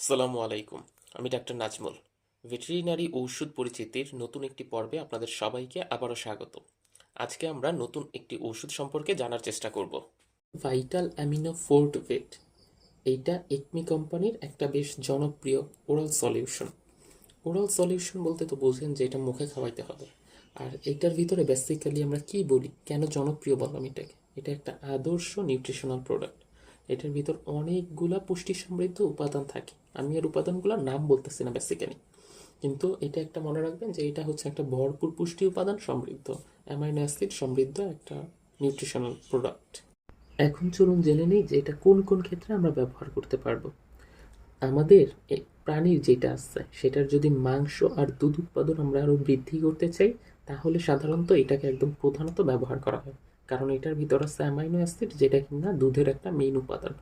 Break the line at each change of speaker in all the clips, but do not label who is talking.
আসসালামু আলাইকুম, আমি ডাক্তার নাজমুল। ভেটেরিনারি ঔষধ পরিচিতির নতুন একটি পর্বে আপনাদের সবাইকে আবারও স্বাগত। আজকে আমরা নতুন একটি ওষুধ সম্পর্কে জানার চেষ্টা করব। ভাইটাল অ্যামিনো ফোর্ট ভেট, এইটা একমি কোম্পানির একটা বেশ জনপ্রিয় ওরাল সলিউশন। ওরাল সলিউশন বলতে তো বোঝেন যে এটা মুখে খাওয়াইতে হবে। আর এটার ভিতরে বেসিক্যালি আমরা কি বলি, কেন জনপ্রিয় বললাম এটাকে? এটা একটা আদর্শ নিউট্রিশনাল প্রোডাক্ট এটার ভিতর অনেকগুলা পুষ্টি সমৃদ্ধ উপাদান থাকে। আমি এর উপাদানগুলোর নাম বলতেছি না বেসিক্যালি কিন্তু এটা একটা মনে রাখবেন যে এটা হচ্ছে একটা ভরপুর পুষ্টি উপাদান সমৃদ্ধ। অ্যামাইনো অ্যাসিড সমৃদ্ধ একটা নিউট্রিশনাল প্রোডাক্ট এখন চলুন জেনে নিই যে এটা কোন কোন ক্ষেত্রে আমরা ব্যবহার করতে পারব। আমাদের প্রাণীর যেটা আছে, সেটার যদি মাংস আর দুধ উৎপাদন আমরা আরও বৃদ্ধি করতে চাই, তাহলে সাধারণত এটাকে একদম প্রধানত ব্যবহার করা হয়। কারণ এটার ভিতর আছে অ্যামাইনো অ্যাসিড যেটা কিনা দুধের একটা মেইন উপাদান।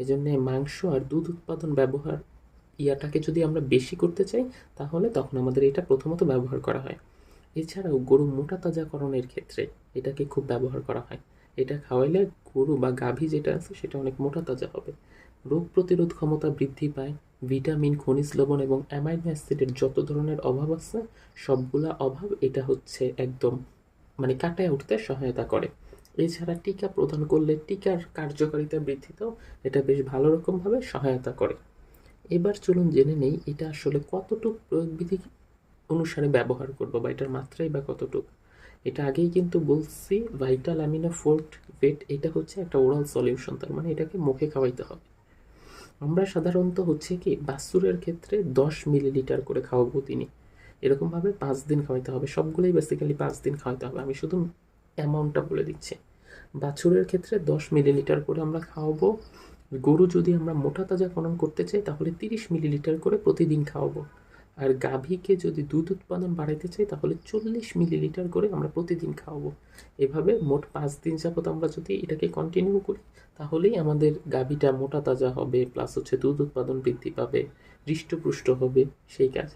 এই জন্য মাংস আর দুধ উৎপাদন ব্যবহার ইয়াটাকে যদি আমরা বেশি করতে চাই, তাহলে তখন আমাদের এটা প্রথমত ব্যবহার করা হয়। এছাড়াও গরু মোটা তাজাকরণের ক্ষেত্রে এটাকে খুব ব্যবহার করা হয়। এটা খাওয়াইলে গরু বা গাভী যেটা আছে, সেটা অনেক মোটা তাজা হবে। রোগ প্রতিরোধ ক্ষমতা বৃদ্ধি পায়, ভিটামিন, খনিজ লবণ এবং অ্যামাইনো অ্যাসিডের যত ধরনের অভাব আছে, সবগুলা অভাব এটা হচ্ছে একদম মানে কাটায় উঠতে সহায়তা করে। এছাড়া টিকা প্রদান করলে টিকার কার্যকারিতা বৃদ্ধিতেও এটা বেশ ভালো রকমভাবে সহায়তা করে। এবার চলুন জেনে নেই এটা আসলে কতটুকু প্রয়োগবিধি অনুসারে ব্যবহার করব বা এটার মাত্রাই বা কতটুকু। এটা আগেই কিন্তু বলছি, ভাইটাল অ্যামিনো ফোর্ট ভেট এটা হচ্ছে একটা ওরাল সলিউশন, তার মানে এটাকে মুখে খাওয়াইতে হবে। আমরা সাধারণত হচ্ছে কি, বাসুরের ক্ষেত্রে দশ মিলিলিটার করে খাওয়াবো তিনি। এরকমভাবে পাঁচ দিন খাওয়াইতে হবে, সবগুলোই বেসিক্যালি পাঁচ দিন খাওয়াইতে হবে। আমি শুধু অ্যামাউন্টটা বলে দিচ্ছি। বাছুরের ক্ষেত্রে দশ মিলিলিটার করে আমরা খাওয়াবো। গরু যদি আমরা মোটা তাজা তাজাকরণ করতে চাই, তাহলে তিরিশ মিলিলিটার করে প্রতিদিন খাওয়াবো। আর গাভীকে যদি দুধ উৎপাদন বাড়াইতে চাই, তাহলে চল্লিশ মিলিলিটার করে আমরা প্রতিদিন খাওয়াবো। এভাবে মোট পাঁচ দিন যাবত আমরা যদি এটাকে কন্টিনিউ করি, তাহলেই আমাদের গাভীটা মোটা তাজা হবে প্লাস হচ্ছে দুধ উৎপাদন বৃদ্ধি পাবে, হৃষ্টপুষ্ট হবে, সেই কাজ।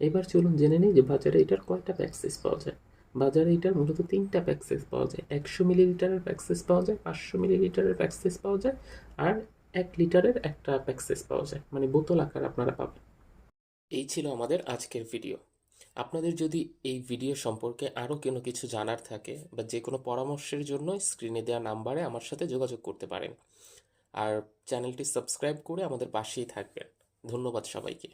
এবার চলুন জেনে নিই যে বাজারে এটার কয়টা প্যাকসেস পাওয়া যায়। বাজারে এটার মূলত তিনটা প্যাকসেস পাওয়া যায়। একশো মিলিলিটারের প্যাকসেস পাওয়া যায়, পাঁচশো মিলিলিটারের প্যাকসেস পাওয়া যায়, আর এক লিটারের একটা প্যাকসেস পাওয়া যায় মানে বোতল আকার আপনারা পাবেন। এই ছিল আমাদের আজকের ভিডিও আপনাদের যদি এই ভিডিও সম্পর্কে আরও কোনো কিছু জানার থাকে বা যে কোনো পরামর্শের জন্য স্ক্রিনে দেওয়া নাম্বারে আমার সাথে যোগাযোগ করতে পারেন। আর চ্যানেলটি সাবস্ক্রাইব করে আমাদের পাশেই থাকবেন। ধন্যবাদ সবাইকে।